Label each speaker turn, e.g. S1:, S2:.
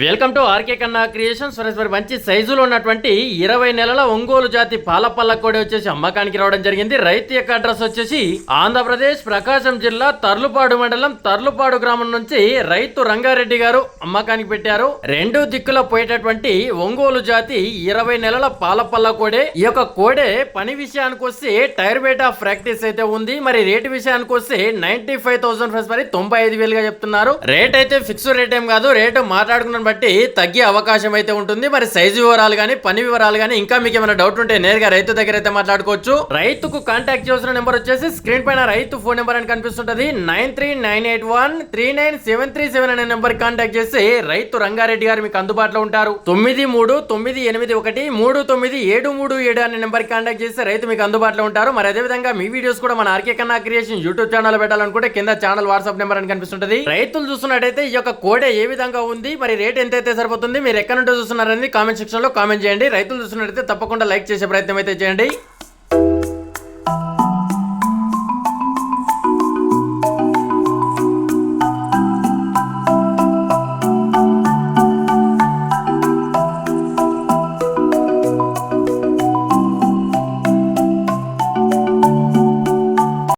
S1: Welcome to R K Kanna creations friends మరి మంచి సైజులో ఉన్నటువంటి ఇరవై నెలల ఒంగోలు జాతి పాల పళ్ళ కోడి వచ్చేసి అమ్మకానికి రావడం జరిగింది. రైతు యొక్క అడ్రస్ వచ్చేసి ఆంధ్రప్రదేశ్ ప్రకాశం జిల్లా తర్లుపాడు మండలం తర్లుపాడు గ్రామం నుంచి రైతు రంగారెడ్డి గారు అమ్మకానికి పెట్టారు. రెండు దిక్కుల పోయేటటువంటి ఒంగోలు జాతి ఇరవై నెలల పాల పళ్ళ కోడే. ఈ యొక్క కోడే పని విషయానికి వస్తే టైర్ బేట్ ఆఫ్ ప్రాక్టీస్ అయితే ఉంది. మరి రేటు విషయానికి వస్తే నైన్టీ ఫైవ్ థౌసండ్ ఫ్రెండ్స్ మరి తొంభై ఐదు వేలుగా చెప్తున్నారు. రేట్ అయితే ఫిక్స్ రేట్ ఏం కాదు. రేటు మాట్లాడుకున్న బట్టి తగ్గే అవకాశం అయితే ఉంటుంది. మరి సైజు వివరాలు కానీ పని వివరాలు కానీ ఇంకా మీకు ఏమైనా డౌట్ ఉంటే నేరుగా రైతు దగ్గర అయితే మాట్లాడుకోవచ్చు. రైతుకు కాంటాక్ట్ చేసిన నెంబర్ వచ్చేసి స్క్రీన్ పైన రైతు ఫోన్ నెంబర్ అని కనిపిస్తుంటది. Nine three nine eight one three nine seven three seven అనే నెంబర్ కాంటాక్ట్ చేసి రైతు రంగారెడ్డి గారు మీకు అందుబాటులో ఉంటారు. తొమ్మిది మూడు తొమ్మిది ఎనిమిది ఒకటి మూడు తొమ్మిది ఏడు మూడు ఏడు అనే నెంబర్ కాంటాక్ట్ చేసి రైతు మీకు అందుబాటులో ఉంటారు. మరి అదే విధంగా మీ వీడియోస్ కూడా మన RK Kanna creation YouTube channel పెట్టాలనుకుంటే కింద ఛానల్ వాట్సాప్ నెంబర్ అని కనిపిస్తుంటది. రైతులు చూస్తున్నట్టయితే ఈ యొక్క కోడే ఏ విధంగా ఉంది? మరి రేట్ ఎంత అయితే సరిపోతుంది మీరు ఎక్కడ నుండి చూస్తున్నారని కామెంట్ సెక్షన్లో కామెంట్ చేయండి. రైతులు చూస్తున్నట్టయితే తప్పకుండా లైక్ చేసే ప్రయత్నం అయితే చేయండి.